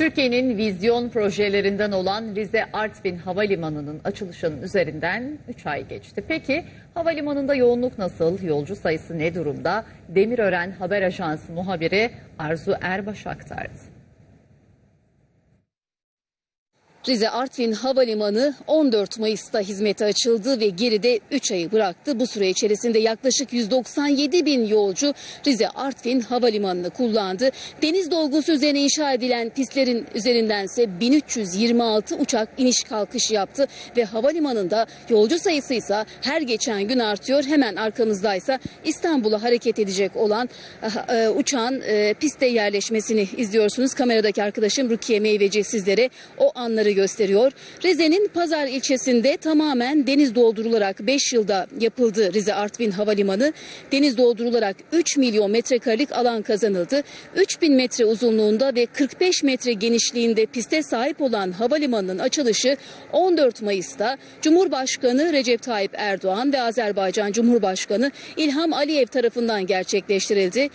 Türkiye'nin vizyon projelerinden olan Rize Artvin Havalimanı'nın açılışının üzerinden 3 ay geçti. Peki havalimanında yoğunluk nasıl? Yolcu sayısı ne durumda? Demirören Haber Ajansı muhabiri Arzu Erbaş aktardı. Rize Artvin Havalimanı 14 Mayıs'ta hizmete açıldı ve geride 3 ayı bıraktı. Bu süre içerisinde yaklaşık 197 bin yolcu Rize Artvin Havalimanı'nı kullandı. Deniz dolgusu üzerine inşa edilen pistlerin üzerindense 1326 uçak iniş kalkış yaptı ve havalimanında yolcu sayısı ise her geçen gün artıyor. Hemen arkamızdaysa İstanbul'a hareket edecek olan e, uçağın e, piste yerleşmesini izliyorsunuz. Kameradaki arkadaşım Rukiye Meyveci sizlere o anları gösteriyor. Rize'nin Pazar ilçesinde tamamen deniz doldurularak 5 yılda yapıldı Rize Artvin Havalimanı. Deniz doldurularak 3 milyon metrekarelik alan kazanıldı. 3000 metre uzunluğunda ve 45 metre genişliğinde piste sahip olan havalimanının açılışı 14 Mayıs'ta Cumhurbaşkanı Recep Tayyip Erdoğan ve Azerbaycan Cumhurbaşkanı İlham Aliyev tarafından gerçekleştirildi.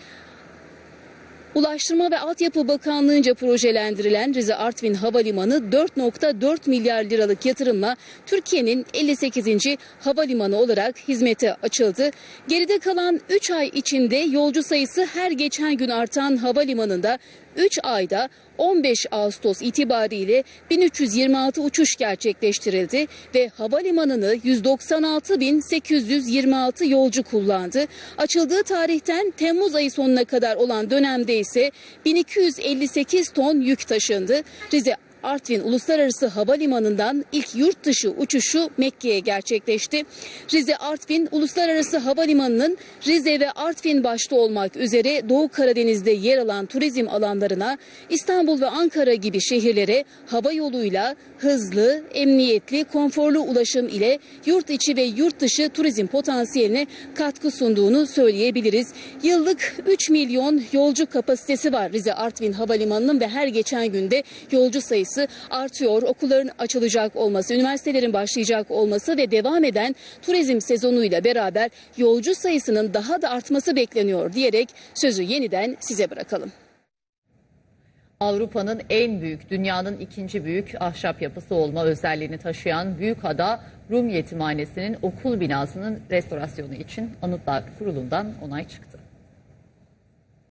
Ulaştırma ve Altyapı Bakanlığı'nca projelendirilen Rize Artvin Havalimanı 4.4 milyar liralık yatırımla Türkiye'nin 58. havalimanı olarak hizmete açıldı. Geride kalan 3 ay içinde yolcu sayısı her geçen gün artan havalimanında 3 ayda 15 Ağustos itibariyle 1326 uçuş gerçekleştirildi ve havalimanını 196.826 yolcu kullandı. Açıldığı tarihten Temmuz ayı sonuna kadar olan dönemde ise 1258 ton yük taşındı. Rize Artvin Uluslararası Havalimanı'ndan ilk yurt dışı uçuşu Mekke'ye gerçekleşti. Rize Artvin Uluslararası Havalimanı'nın Rize ve Artvin başta olmak üzere Doğu Karadeniz'de yer alan turizm alanlarına İstanbul ve Ankara gibi şehirlere hava yoluyla hızlı, emniyetli, konforlu ulaşım ile yurt içi ve yurt dışı turizm potansiyeline katkı sunduğunu söyleyebiliriz. Yıllık 3 milyon yolcu kapasitesi var Rize Artvin Havalimanı'nın ve her geçen günde yolcu sayısı artıyor. Okulların açılacak olması, üniversitelerin başlayacak olması ve devam eden turizm sezonuyla beraber yolcu sayısının daha da artması bekleniyor diyerek sözü yeniden size bırakalım. Avrupa'nın en büyük, dünyanın ikinci büyük ahşap yapısı olma özelliğini taşıyan Büyükada Rum Yetimhanesi'nin okul binasının restorasyonu için Anıtlar Kurulu'ndan onay çıktı.